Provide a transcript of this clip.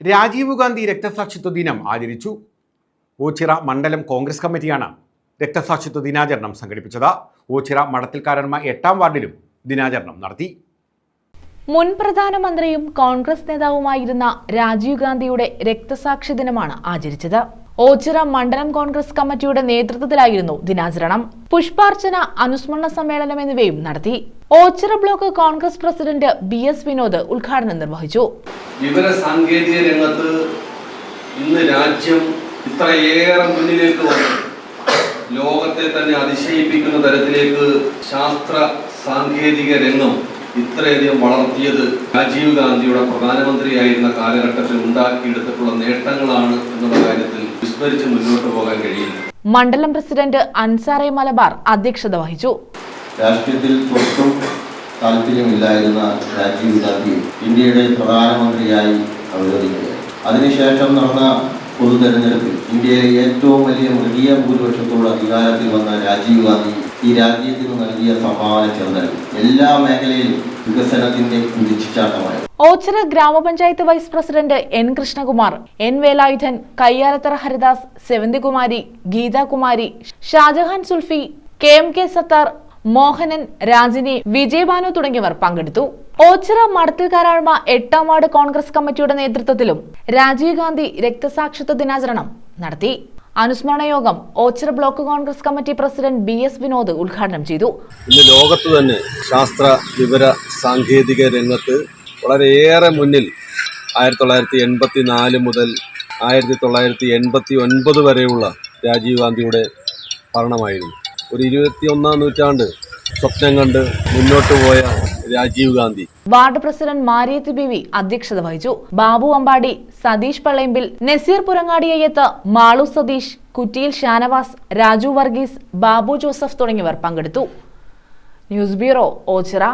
രാജീവ് ഗാന്ധി രക്തസാക്ഷിത്വ ദിനം ആചരിച്ചു. ഓച്ചിറ മണ്ഡലം കോൺഗ്രസ് കമ്മിറ്റിയാണ് രക്തസാക്ഷിത്വ ദിനാചരണം സംഘടിപ്പിച്ചത്. ഓച്ചിറ മഠത്തിൽക്കാരന്മ എട്ടാം വാർഡിലും ദിനാചരണം നടത്തി. മുൻ പ്രധാനമന്ത്രിയും കോൺഗ്രസ് നേതാവുമായിരുന്ന രാജീവ് ഗാന്ധിയുടെ രക്തസാക്ഷി ദിനമാണ് ആചരിച്ചത്. ഓച്ചിറ മണ്ഡലം കോൺഗ്രസ് കമ്മിറ്റിയുടെ നേതൃത്വത്തിലായിരുന്നു ദിനാചരണം. പുഷ്പാർച്ചന അനുസ്മരണ സമ്മേളനം എന്നിവയും നടത്തി. Ochira block Congress president B S Vinod ഉദ്ഘാടനം നിർവഹിച്ചു. വിവര സാങ്കേതിക രംഗത്ത് ഇന്ന് രാജ്യം ഇത്രയേറെ മുന്നിലേക്ക് വന്നു. ലോകത്തെ തന്നെ അതിശയിപ്പിക്കുന്ന തരത്തിലേക്ക് ശാസ്ത്ര സാങ്കേതിക രംഗം ഇത്രയധികം വളർത്തിയത് രാജീവ് ഗാന്ധിയുടെ പ്രധാനമന്ത്രിയായിരുന്ന കാലഘട്ടത്തിൽ ഉണ്ടാക്കിയെടുത്തിട്ടുള്ള നേട്ടങ്ങളാണ് എന്നുള്ള കാര്യത്തിൽ വിസ്മരിച്ച് മുന്നോട്ട് പോകാൻ കഴിയില്ല. മണ്ഡലം പ്രസിഡന്റ് അൻസാറെ മലബാർ അധ്യക്ഷത വഹിച്ചു. രാഷ്ട്രീയത്തിൽ തൊട്ടും താല്പര്യമില്ലായിരുന്ന രാജീവ് ഗാന്ധി ഇന്ത്യയുടെ പ്രധാനമന്ത്രിയായി അവതരിക്കുകയായി അതിനുശേഷം നടന്ന പൊതു തെരഞ്ഞെടുപ്പിൽ ഇന്ത്യയിലെ ഏറ്റവും വലിയ മൃഗീയ ഭൂരിപക്ഷത്തോട് അധികാരത്തിൽ വന്ന രാജീവ് ഗാന്ധി ഈ രാജ്യത്തിന് നൽകിയ സംഭാവന ചെറുതല്ല. എല്ലാ മേഖലയിലും വികസനത്തിന്റെ കുതിച്ചുചാട്ടമായി ഓച്ചിറ ഗ്രാമപഞ്ചായത്ത് vice president N Krishnakumar N Velayudhan Kayyalathara Haridas Seventhikumari Geethakumari Shajahan Sulfi K M K Sathar Mohanan Rajini Vijayabhanu തുടങ്ങിയവർ പങ്കെടുത്തു. ഓച്ചിറ മടത്തിൽക്കാരാഴ്മ എട്ടാം വാർഡ് കോൺഗ്രസ് കമ്മിറ്റിയുടെ നേതൃത്വത്തിലും രാജീവ് ഗാന്ധി രക്തസാക്ഷിത്വ ദിനാചരണം നടത്തി. അനുസ്മരണ യോഗം Ochira block Congress committee president B S Vinod ഉദ്ഘാടനം ചെയ്തു. ഇന്ന് ലോകത്ത് തന്നെ ശാസ്ത്ര വിവര സാങ്കേതിക രംഗത്ത് വളരെയേറെ മുന്നിൽ ആയിരത്തി തൊള്ളായിരത്തി എൺപത്തി നാല് മുതൽ ആയിരത്തി തൊള്ളായിരത്തി എൺപത്തി ഒൻപത് വരെയുള്ള രാജീവ് ഗാന്ധിയുടെ ഭരണമായിരുന്നു. ഒരു ഇരുപത്തി ഒന്നാം നൂറ്റാണ്ട് സ്വപ്നം കണ്ട് മുന്നോട്ട് പോയ രാജീവ് ഗാന്ധി. വാർഡ് പ്രസിഡന്റ് മാരിയത്ത് ബിവി അധ്യക്ഷത വഹിച്ചു. ബാബു അമ്പാടി സതീഷ് പള്ളയമ്പിൽ നസീർ പുരങ്ങാടിയയ്യത്ത് മാളു സതീഷ് കുറ്റിയിൽ ഷാനവാസ് രാജു വർഗീസ് ബാബു ജോസഫ് തുടങ്ങിയവർ പങ്കെടുത്തു. News bureau Ochira.